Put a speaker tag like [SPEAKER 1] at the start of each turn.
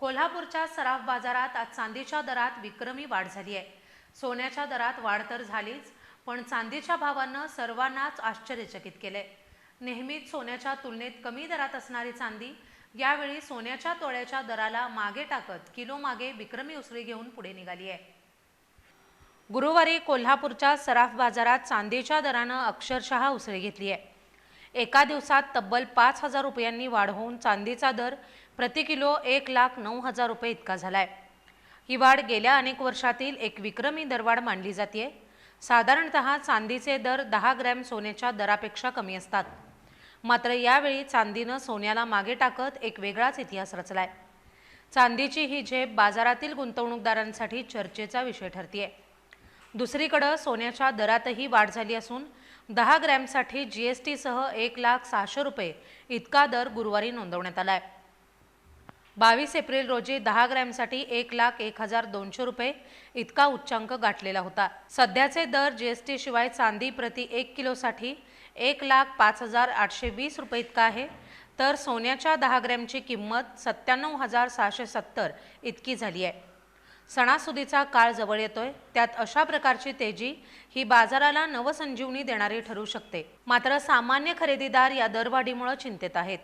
[SPEAKER 1] कोल्हापूरच्या सराफ बाजारात आज चांदीच्या दरात विक्रमी वाढ झाली आहे. सोन्याच्या दरात वाढ तर झालीच पण चांदीच्या भावानं सर्वांनाच आश्चर्यचकित केलंय. नेहमीच सोन्याच्या तुलनेत कमी दरात असणारी चांदी यावेळी सोन्याच्या तोळ्याच्या दराला मागे टाकत किलो मागे विक्रमी उसळी घेऊन पुढे निघाली आहे. गुरुवारी कोल्हापूरच्या सराफ बाजारात चांदीच्या दरानं अक्षरशः उसळी घेतली आहे. एका दिवसात तब्बल पाच हजार रुपयांनी वाढ होऊन चांदीचा दर प्रति किलो एक लाख नऊ हजार रुपये इतका झाला आहे ही वाढ गेल्या अनेक वर्षातील एक विक्रमी दरवाढ मानली जाते साधारणतः चांदीचे दर दहा ग्रॅम सोन्याच्या दरापेक्षा कमी असतात. मात्र यावेळी चांदीनं सोन्याला मागे टाकत एक वेगळाच इतिहास रचलाय. चांदीची ही झेप बाजारातील गुंतवणूकदारांसाठी चर्चेचा विषय ठरतीये. दुसरीकडं सोन्याच्या दरातही वाढ झाली असून दहा ग्रॅमसाठी जी एस टीसह एक लाख सहाशे रुपये इतका दर गुरुवारी नोंदवण्यात आला आहे बावीस एप्रिल रोजी दहा ग्रॅमसाठी एक लाख एक हजार दोनशे रुपये इतका उच्चांक गाठलेला होता. सध्याचे दर जी एस टी शिवाय चांदी प्रति एक किलोसाठी एक लाख पाच हजार आठशे वीस रुपये इतका आहे. तर सोन्याच्या दहा ग्रॅमची किंमत सत्त्याण्णव हजार सहाशे सत्तर इतकी झाली आहे. सणासुदीचा काळ जवळ येतोय त्यात अशा प्रकारची तेजी ही बाजाराला नवसंजीवनी देणारी ठरू शकते. मात्र सामान्य खरेदीदार या दरवाढीमुळे चिंतेत आहेत.